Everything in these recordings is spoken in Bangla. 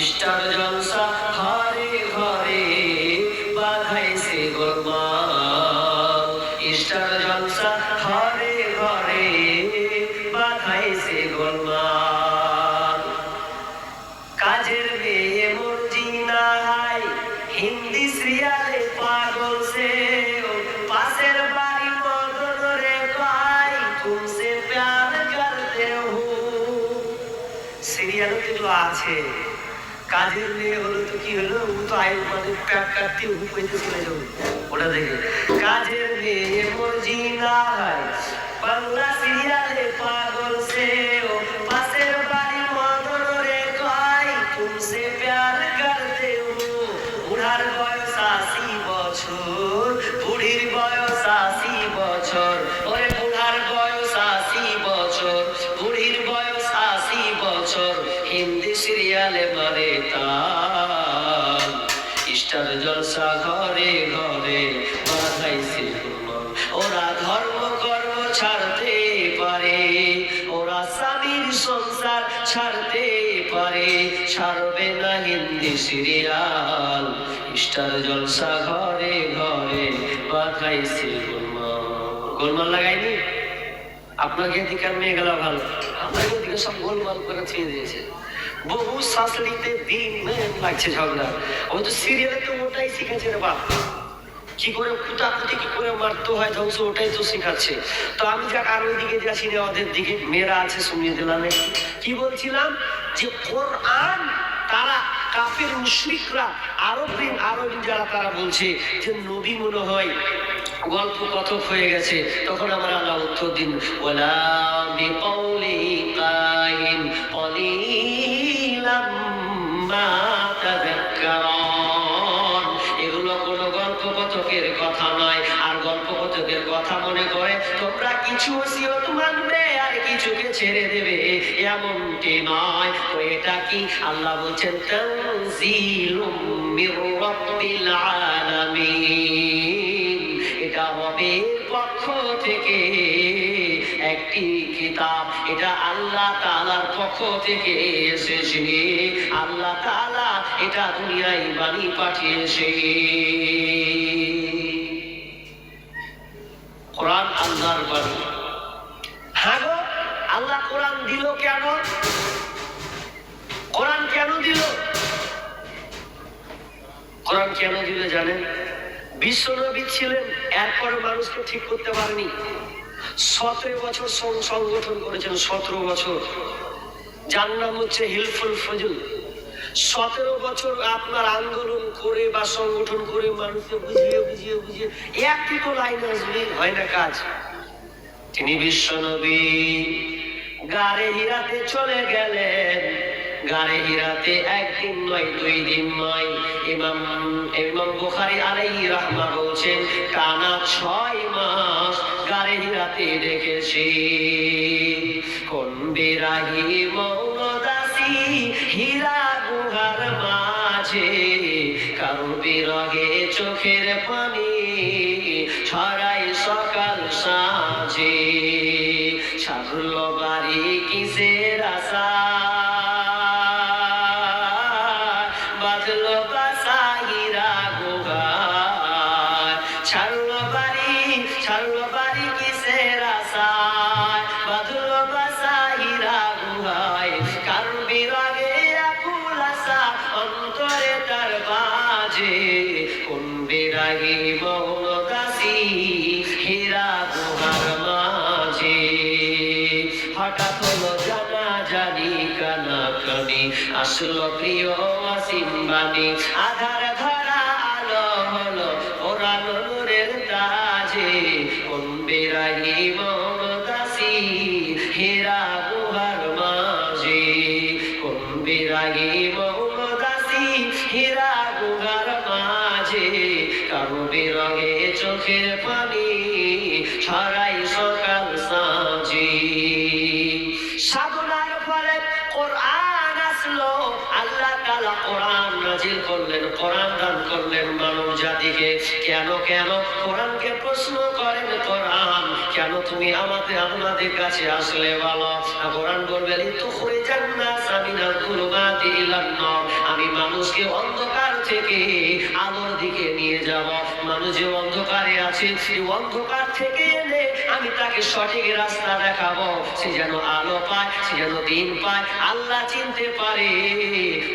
স্টার জলসা ঘরে ঘরে বাধাইছে গোলমাল স্টার জলসা ঘরে ঘরে বাধাইছে গোলমাল কাজের মেয়ে মর্জিনা হাই হিন্দি সিরিয়ালে পাগল সে। পাশের বাড়ি মদন রে পাই তুমসে প্যার করতে হো। সিরিয়ালে তো এগুলো আছে। কাজের মেয়ে হলো তো কি হলো? ও তো আয় মানে প্যাক কাটতে ও পেতে চলে যাবে ওটা দেখে। কাজের মেয়ে মর্জিনা হাই বাংলা সিরিয়ালে পাগল সে ও পাশের বাড়ি মদন রে কয় তুমসে প্যার করতে হো বুড়ার বয়স আশি বছর, বুড়ির বয়স আশি বছর। ওরে বুড়ার বয়স আশি বছর, বুড়ির বয়স আশি বছর। হিন্দি সিরিয়ালে মারে তাল। স্টার জলসা ঘরে ঘরে বাধাইছে। ওরা ধর্ম কর্ম ছাড়তে পারে, ওরা স্বামীর সংসার ছাড়তে পারে, ছাড়বে না হিন্দি সিরিয়াল। স্টার জলসা ঘরে ঘরে বাধাইছে গোলমাল গোলমাল লাগাইনি? আপনাকে এদিকে মেয়ে গেল ভালো। আপনাকে ওদিকে সব গোলমাল করে ছেড়ে দিয়েছে। বহু শাশুড়িতে দিন লাগছে ঝগড়া। ও তো সিরিয়ালে তো ওটাই শিখেছে রে বাপ। কি করে কুটাকুটি, কি করে মারতে হয় ধ্বংস, ওটাই তো শেখাচ্ছে। তো আমি যাক আর ওইদিকে যাচ্ছি না ওদের দিকে। মেয়েরা আছে শুনিয়ে দিলাম কি বলছিলাম? যে কোরআন, তারা কাফের মুশরিকরা আরব দিন আরব যারা, তারা বলছে যে নবী মনে হয় গল্প কথক হয়ে গেছে। তখন আমার আল্লাহ উত্তর দিন ওলা কলিলাম মা তাযাক্কারুন এগুলো কথা নয়। আর গল্প কথকের কথা মনে করে, তোমরা কিছু মানবে, আর কিছুকে ছেড়ে দেবে। এমনটি নয়। তো এটা কি? আল্লাহ বলছেন, তানজিলুম মির এটা হবে পক্ষ থেকে একটি কিতাব। এটা তাআলার পক্ষ থেকে এসেছে। আল্লাহ তাআলা এটা দুনিয়ায় বাণী পাঠিয়েছে। কোরআন আল্লাহর বাণী। হ্যাঁ গো। আল্লাহ কোরআন দিল কেন? কোরআন কেন দিল? কোরআন কেন দিল জানেন? বিশ্ব বিশ্বনবী ছিলেন এরপরে মানুষকে ঠিক করতে পারেনি। সতেরো বছর সংগঠন করেছেন, সতেরো বছর। যার নাম হচ্ছে হিলফুল ফজল। সতেরো বছর আপনার আন্দোলন করে বা সংগঠন করে মানুষকে বুঝিয়ে বুঝিয়ে বুঝিয়ে একটি তো লাইন আসবে, হয় না কাজ? তিনি বিশ্বনবী গাড়ে হিরাতে চলে গেলেন। গাড়ে হিরাতে একদিন নয়, দুই দিন নয়, ইমাম ইমাম বুখারী আলাইহি রাহমা বলছেন, টানা ছয় মাস গাড়ে হিরাতে রেখেছি। কোন বিরাহি মৌলদাসি হীরা গুহার মাঝে কারও বিরহে চোখের পানি আসলো প্রিয় আসিম্বানি আধার ধরা আলো হলো ওরা নূরের তাজে। কোন রাহিব দাসী, হীরা গুহার মাঝে। কোন বিরাগী তুমি আমাদের আপনাদের কাছে আসলে বলো কোরআন বলবেন তো হয়ে যান না সামিনা গুলমাতি ইলান নর। মানুষকে অন্ধকার থেকে আলোর দিকে নিয়ে যাব। মানুষ যে অন্ধকারে আছে সেই অন্ধকার থেকে এনে আমি তাকে সঠিক রাস্তা দেখাবো। সে যেন আলো পায়, সে যেন দিন পায়, আল্লাহ চিনতে পারে।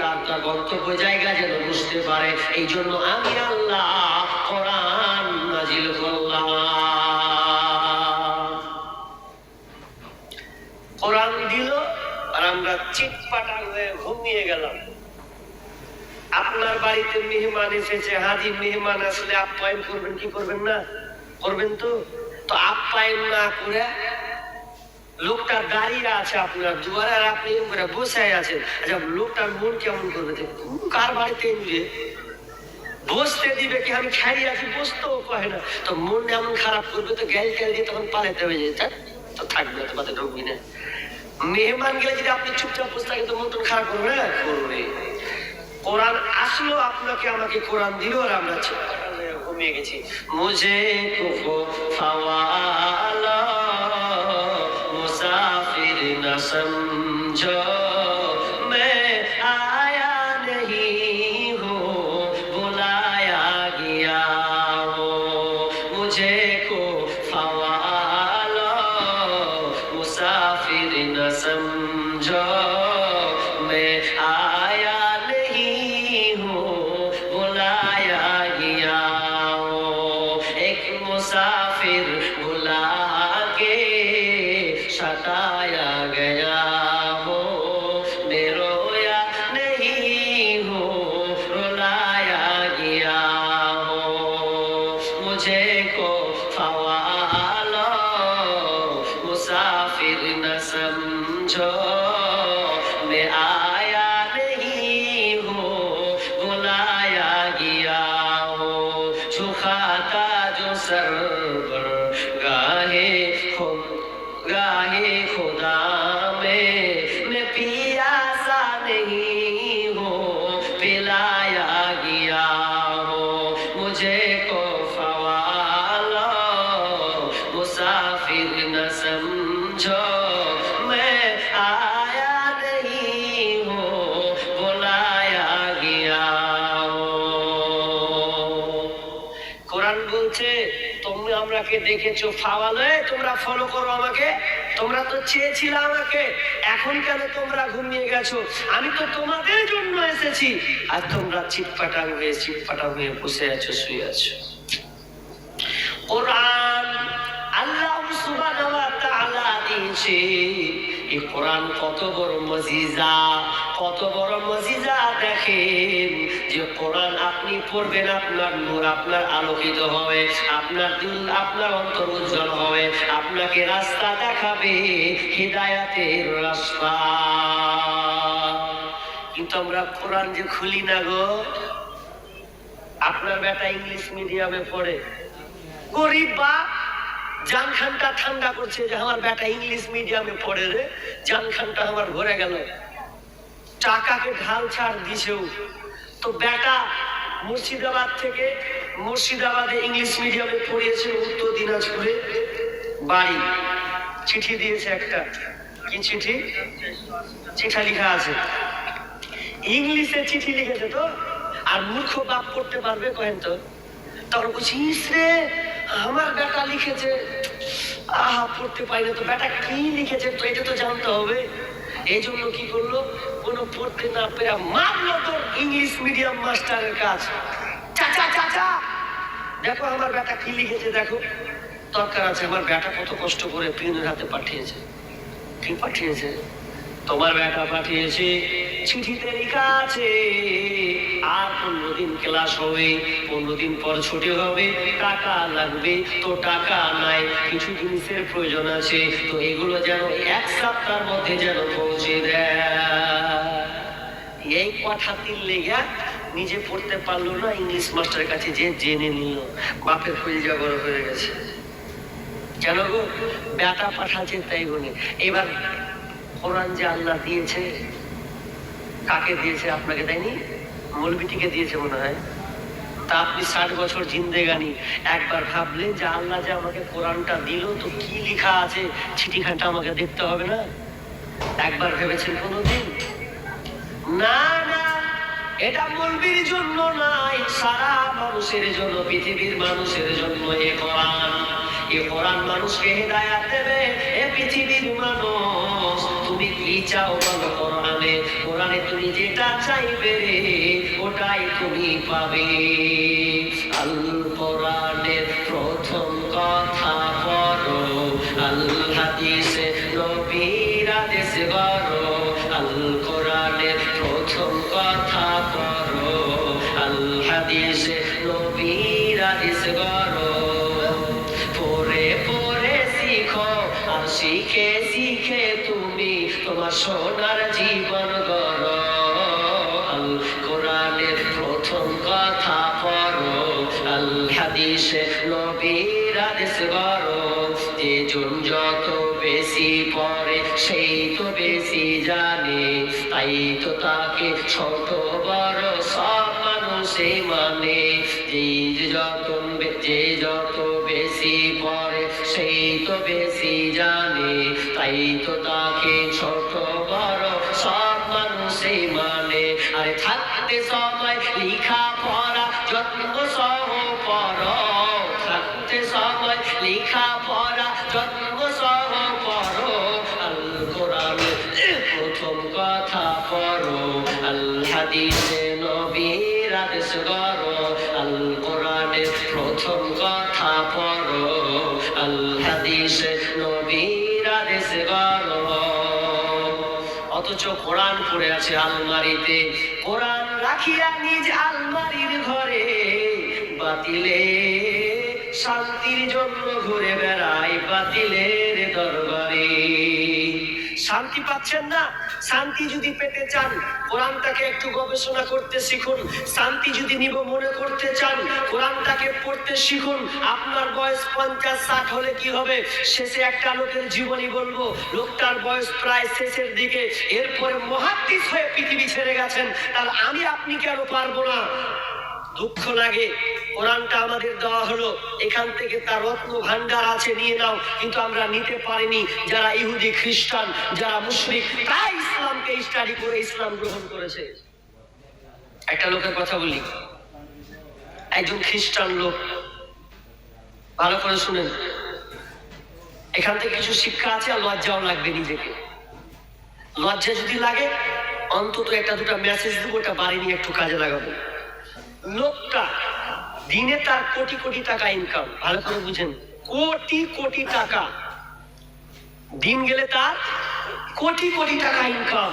তার তার গন্তব্য জায়গা যেন বুঝতে পারে। এই জন্য আমি আল্লাহ কোরআন দিল আর আমরা চিটপাটাং হয়ে ঘুমিয়ে গেলাম। আপনার বাড়িতে মেহমান এসেছে হাজির মেহমান আসলে আপ্যায়ন করবেন কি করবেন না? করবেন তো? তো আপ্যায়ন না করে লোকটা দাঁড়িয়ে আছে আপনার দুয়ারে আর আপনি করে বসে আছেন। আচ্ছা লোকটার মন কেমন করবে যে, কার বাড়িতে এনবে বসতে দিবে কি? আমি খাই আছি বসতেও কহে না। তো মন এমন খারাপ করবে তো গ্যাল ট্যাল দিয়ে তখন পালাতে হবে যে "ধ্যাৎ, তো থাকবে তোমাদের ঢুকবি না মেহমান গেলে যদি আপনি চুপচাপ বসে থাকেন, তো মন খারাপ করবে করবে। কোরআন আসলো, আপনাকে আমাকে কোরআন দিল আর আমরা ঘুমিয়ে গেছি। মুঝে কুফু ফাওয়ালা, মুসাফির না সমঝো। न समझो समझो, मैं आया नहीं हूँ, बुलाया गया हो। झुकाता जो सर पर गाहे गाहे खुदा में। मैं पियासा नहीं हूँ, पिलाया गया हो। मुझे को फवालो, मुसाफिर न समझो। তোমরা দেখেছ ফাওয়ালে, তোমরা ফলো করো আমাকে। তোমরা তো চেয়েছিলে আমাকে, এখন কেন তোমরা ঘুমিয়ে গেছো? আমি তো তোমাদের জন্য এসেছি। আর তোমরা চিটপাটা হয়ে চিটপাটা হয়ে বসে আছো, শুয়ে আছো। কোরআন আল্লাহ সুবহানাহু ওয়া তাআলা দিয়েছে। এই কোরআন কত বড় মজিজা, কত বড় মজিজা দেখেন যে কোরআন আপনি পড়বেন, আপনার নূর আপনার আলোকিত হবে, আপনার দিল আপনার অন্তর উজ্জ্বল হবে, আপনাকে রাস্তা দেখাবে হৃদায়াতের রাস্তা। কিন্তু আমরা কোরআন যে খুলি না গো, আপনার বেটা ইংলিশ মিডিয়ামে পড়ে, গরিব বা জানখানটা ঠান্ডা করছে যে আমার বেটা ইংলিশ মিডিয়ামে পড়ে রে। জানখানটা আমার ভরে গেল। টাকাকে ঢাল ছাড় দিছেও। তো বেটা মুর্শিদাবাদ থেকে মুর্শিদাবাদে ইংলিশ মিডিয়ামে পড়িয়েছে উত্তর দিনাজপুরে। বাড়ি। চিঠি দিয়েছে একটা। কি চিঠি? চিঠা লিখা আছে। ইংলিশে চিঠি লিখেছে তো। আর মূর্খ বাপ করতে পারবে কহেন তো? তখন বলছি, "ইস রে আমার বেটা লিখেছে। আহা পড়তে পারি না তো। বেটা কি লিখেছে তো এটা তো জানতে হবে। এই জন্য কি করল? কোনো পড়তে না পেরে মারলো তোর ইংলিশ মিডিয়াম মাস্টারের কাজ। চাচা চাচা দেখো আমার বেটা কি লিখেছে দেখো। দরকার আছে আমার বেটা কত কষ্ট করে পিনের হাতে পাঠিয়েছে। কি পাঠিয়েছে? তোমার বেটা পাঠিয়েছে, চিঠিতে লেখা আছে, আর পনেরো দিন ক্লাস হবে, পনেরো দিন পর ছুটি হবে, টাকা লাগবে, তো টাকা নাই, কিছু জিনিসের প্রয়োজন আছে, তো এগুলো যেন এক সপ্তাহের মধ্যে যেন পৌঁছে দেয়। এই কথা তিন লেগা নিজে পড়তে পারল না ইংলিশ মাস্টারের কাছে যে জেনে নিল, বাপের কলিজা বড় হয়ে গেছে। কেন গো বেটা পাঠাচ্ছে তাই বলে। এবার কোরআন যে আল্লাহ দিয়েছে, কাকে দিয়েছে আপনাকে দেয়নি? মৌলবিটিকে দিয়েছে মনে হয়। তা আপনি ষাট বছর জিন্দেগানি একবার ভাবলেন যে আল্লাহ যে আমাকে কোরআনটা দিল, তো কি লেখা আছে? চিঠিখানটা আমাকে দেখতে হবে না? একবার ভেবেছেন কোনোদিন? না না, এটা মলবির জন্য নাই। সারা মানুষের জন্য, পৃথিবীর মানুষের জন্য এ কোরআন। এ কোরআন মানুষকে হেদায়াত দেবে, এ পৃথিবীর মানুষ। তুমি কি চাও বলো কোরআনে? কোরআনে তুমি যেটা চাইবে ওটাই তুমি পাবে। আল করো যত বেশি পড়ে, সেই তো বেশি জানে। তাই তো তাকে ছোট বড় সব মানুষে মানে। যে যত যে যত বেশি পরে সেই তো বেশি জানে। তাই তো তাকে লিখা পড়া যত্ন সহ পড়। আল কোরআনের প্রথম কথা পড়ো। আল হাদিসে নবীর আদেশ করো। আল কোরআনের প্রথম কথা পড়ো। আল হাদিসে নবীর আদেশ করো। অথচ কোরআন পড়ে আছে আলমারিতে। কোরআন রাখিয়া নিজ আলমারির ঘরে। বাতিলে শান্তির জন্য ঘুরে বেড়াই বাতিলের দরবারে। শান্তি পাচ্ছেন না? শান্তি যদি পেতে চান, কোরআনটাকে একটু গবেষণা করতে শিখুন। শান্তি যদি নিব মনে করতে চান, কোরআনটাকে পড়তে শিখুন। আপনার বয়স পঞ্চাশ, ষাট হলে কি হবে? শেষে একটা লোকের জীবনী বলব, লোকটার বয়স প্রায় শেষের দিকে। এরপরে মহাদ্দিস হয়ে পৃথিবী ছেড়ে গেছেন। তাহলে আমি, আপনি কেন পারব না? দুঃখ লাগে। কোরআনটা আমাদের দেওয়া হলো। এখান থেকে তার রত্ন ভান্ডার আছে, নিয়ে নাও। কিন্তু আমরা নিতে পারিনি। যারা ইহুদি, খ্রিস্টান, যারা মুশরিক তাই ইসলামকে স্টাডি করে ইসলাম গ্রহণ করেছে। একটা লোকের কথা বলি। একজন খ্রিস্টান লোক। ভালো করে শুনেন। এখান থেকে কিছু শিক্ষা আছে আর লজ্জাও লাগবে নিজেকে। লজ্জা যদি লাগে, অন্তত একটা দুটো মেসেজ দেবো, ওটা বাড়ি নিয়ে একটু কাজে লাগাবো। লোকটা দিনে তার কোটি কোটি টাকা ইনকাম ভালো করে বুঝেন। কোটি কোটি টাকা। দিন গেলে তার কোটি কোটি টাকা ইনকাম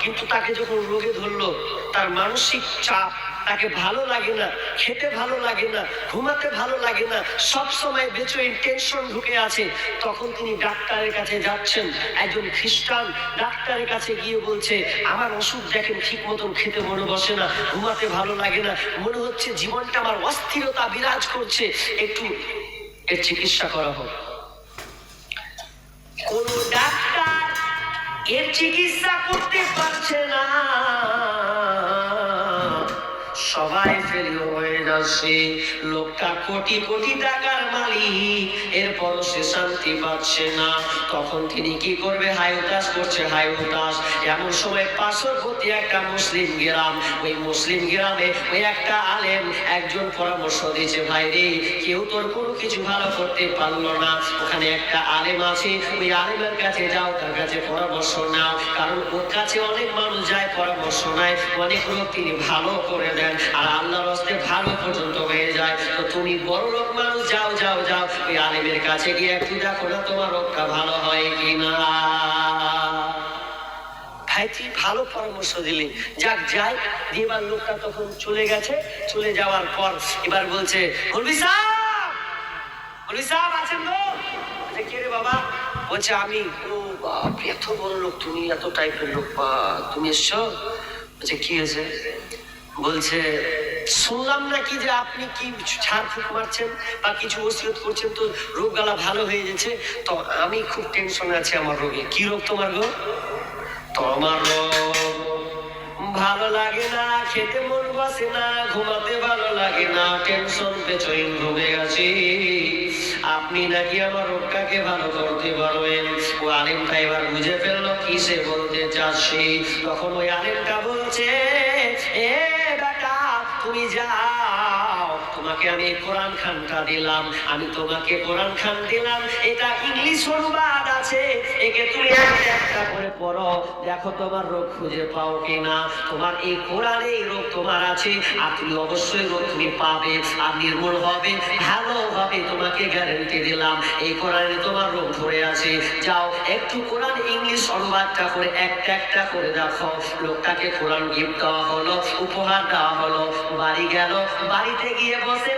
কিন্তু তাকে যখন রোগে ধরলো, তার মানসিক চাপ তাকে ভালো লাগে না, খেতে ভালো লাগে না, ঘুমাতে ভালো লাগে না, সব সময় বেচইন টেনশন ঢুকে আছে। তখন তিনি ডাক্তারের কাছে যাচ্ছেন, একজন খ্রিস্টান ডাক্তারের কাছে গিয়ে বলছে, আমার অসুখ দেখেন ঠিক মতন খেতে মনে বসে না, ঘুমাতে ভালো লাগে না, মনে হচ্ছে জীবনটা আমার অস্থিরতা বিরাজ করছে, একটু এর চিকিৎসা করা হোক। কোন ডাক্তার এর চিকিৎসা করতে পারছে না। সবাই ফেল হয়ে যাচ্ছে লোকটা কোটি কোটি টাকার মালিক এরপর সে শান্তি পাচ্ছে না। তখন তিনি কি করবে? হায়ুতাস করছে হায়ুতাস এমন সময় পার্শ্ববর্তী একটা মুসলিম গ্রাম, ওই মুসলিম গ্রামে ওই একটা আলেম একজন পরামর্শ দিয়েছে, ভাই রে, কেউ তোর কোনো কিছু ভালো করতে পারল না। ওখানে একটা আলেম আছে, ওই আলেমের কাছে যাও, তার কাছে পরামর্শ নাও। কারণ ওর কাছে অনেক মানুষ যায়, পরামর্শ নেয়। অনেক লোক তিনি ভালো করে দেন। আর আল্লাহর হস্তে ভালো পর্যন্ত হয়ে যায়। তো তুমি বড় লোক মানুষ, যাও যাও যাও। ওই আলেমের কাছে গিয়ে একটু দেখো না তোমার রোগটা ভালো হয় ভাই, তুই ভালো পরামর্শ দিলি। যাক, যাই। দিয়ে এবার লোকটা তখন চলে গেছে। চলে যাওয়ার পর এবার বলছে কে রে বাবা? বলছে, আমি। ও বাপ এত বড় লোক তুমি, এত টাইপের লোক বা তুমি এসছো? বলছে, কি হয়েছে? বলছে শুনলাম নাকি যে আপনি কি ঝাড় ফুক মারছেন বা কিছু ওসিয়ত করছেন? তো রোগ গালা ভালো হয়ে গেছে। তো আমি খুব টেনশনে আছি আমার রোগে। কি রোগ তোমার গো? তোমার রোগ ভালো লাগে না, খেতে মন বসে না, ঘুমাতে ভালো লাগে না টেনশন পেছইন ঘুমে গেছি। আপনি নাকি আমার রোগটাকে ভালো করতে পারবেন। ও আলিমটা এবার বুঝে ফেলল কি সে বলতে চাচ্ছি? তখন ওই আলিমটা বলছে, এ যাও তোমাকে আমি কোরআন খানটা দিলাম আমি তোমাকে কোরআন খান দিলাম এটা ইংলিশ অনুবাদ আছে, একে তুমি একটা একটা করে পড়ো। দেখো তোমার রোগ খুঁজে পাও কিনা। তোমার এই কোরআনে রোগ তোমার আছে। আর তুমি অবশ্যই রোগ তুমি পাবে। আর নির্মূল হবে ভালো হবে তোমাকে গ্যারেন্টি দিলাম। এই কোরআনে তোমার রোগ ধরে আছে। যাও, একটু কোরআন ইংলিশ অনুবাদটা করে একটা একটা করে দেখো। লোকটাকে কোরআন গিফট দেওয়া হলো, উপহার দেওয়া হলো। বাড়ি গেল, বাড়িতে গিয়ে বসে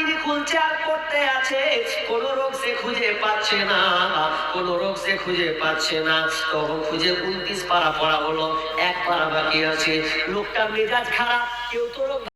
তিনি আর পড়তে আছে। কোন রোগ সে খুঁজে পাচ্ছে না। কোন রোগ সে খুঁজে পাচ্ছে না। তখন খুঁজে উনত্রিশ পাড়া পড়া হলো, এক পাড়া বাকি আছে। লোকটা মেজাজ খারাপ, কেউ তো